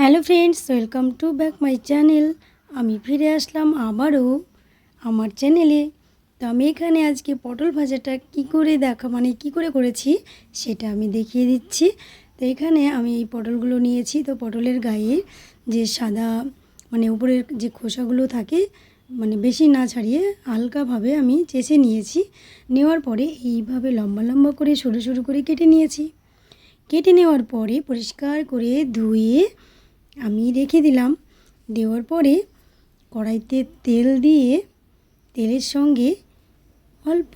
Hello friends, welcome to back my channel. আমি ফিরে আসলাম আবারও আমার চ্যানেলে। তো আমি এখানে আজকে পটল ভাজাটা কি করে দেখা মানে কি করে করেছি সেটা আমি দেখিয়ে দিচ্ছি। তো এখানে আমি এই পটলগুলো নিয়েছি। তো পটলের গায়ে যে সাদা মানে উপরের যে খোসাগুলো থাকে মানে বেশি না ছাড়িয়ে হালকাভাবে আমি চেঁচে নিয়েছি। নেওয়ার পরে এইভাবে লম্বা লম্বা করে সরু সরু করে কেটে নিয়েছি। কেটে নেওয়ার পরে পরিষ্কার করে ধুয়ে আমি রেখে দিলাম। দেওয়ার পরে কড়াইতে তেল দিয়ে তেলের সঙ্গে অল্প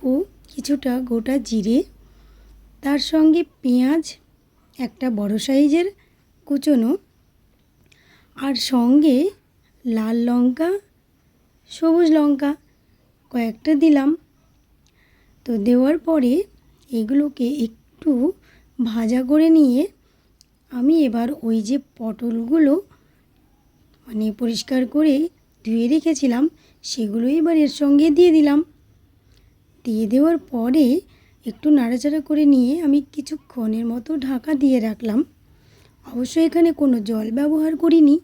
কিছুটা গোটা জিরে, তার সঙ্গে পেঁয়াজ, একটা বড় সাইজের কুচনো, আর সঙ্গে লাল লঙ্কা, সবুজ লঙ্কা কয়েকটা দিলাম। তো দেওয়ার পরে এগুলোকে একটু ভাজা করে নিয়ে আমি এবার ওই যে পটলগুলো মানে পরিষ্কার করে ধুয়ে রেখেছিলাম, সেগুলো এবার এর সঙ্গে দিয়ে দিলাম। দিয়ে দেওয়ার পরে একটু নাড়াচাড়া করে নিয়ে আমি কিছুক্ষণের মতো ঢাকা দিয়ে রাখলাম। অবশ্য এখানে কোনো জল ব্যবহার করিনি।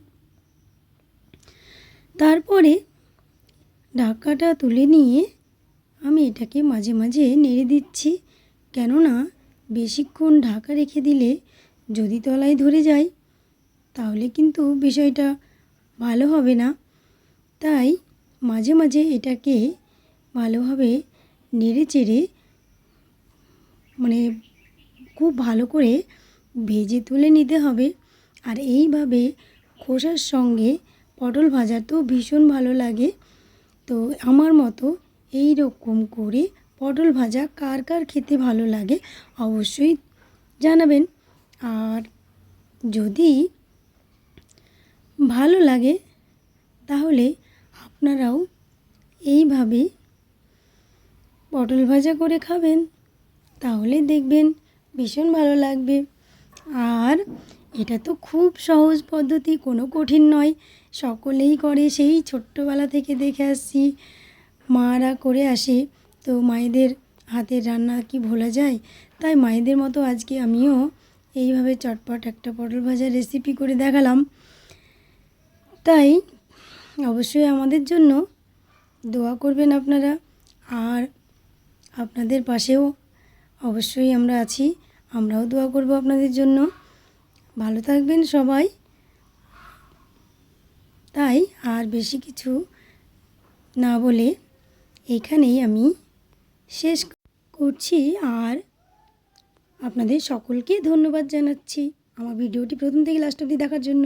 তারপরে ঢাকাটা তুলে নিয়ে আমি এটাকে মাঝে মাঝে নেড়ে দিচ্ছি, কেননা বেশিক্ষণ ঢাকা রেখে দিলে যদি তলায় ধরে যায় তাহলে কিন্তু বিষয়টা ভালো হবে না। তাই মাঝে মাঝে এটাকে ভালোভাবে নেড়ে চেড়ে মানে খুব ভালো করে ভেজে তুলে নিতে হবে। আর এইভাবে খোসার সঙ্গে পটল ভাজা তো ভীষণ ভালো লাগে। তো আমার মতো এই রকম করে পটল ভাজা কার কার খেতে ভালো লাগে অবশ্যই জানাবেন। আর যদি ভালো লাগে, তাহলে আপনারাও এইভাবে পটল ভাজা করে খাবেন। তাহলে দেখবেন ভীষণ ভালো লাগবে। আর এটা তো খুব সহজ পদ্ধতি, কোনো কঠিন নয়। সকলেই করে, সেই ছোট্টবেলা থেকে দেখে আসছি। মারা করে আসে। তো মায়েদের হাতের রান্না কি ভোলা যায়? তাই মায়েদের মতো আজকে আমিও এইভাবে চটপট একটা পটল ভাজার রেসিপি করে দেখালাম। তাই অবশ্যই আমাদের জন্য দোয়া করবেন আপনারা। আর আপনাদের পাশেও অবশ্যই আমরা আছি, আমরাও দোয়া করব আপনাদের জন্য। ভালো থাকবেন সবাই। তাই আর বেশি কিছু না বলে এইখানেই আমি শেষ করছি। আর আপনাদের সকলকে ধন্যবাদ জানাচ্ছি। আমার ভিডিওটি প্রথম থেকে লাস্ট অবধি দেখার জন্য।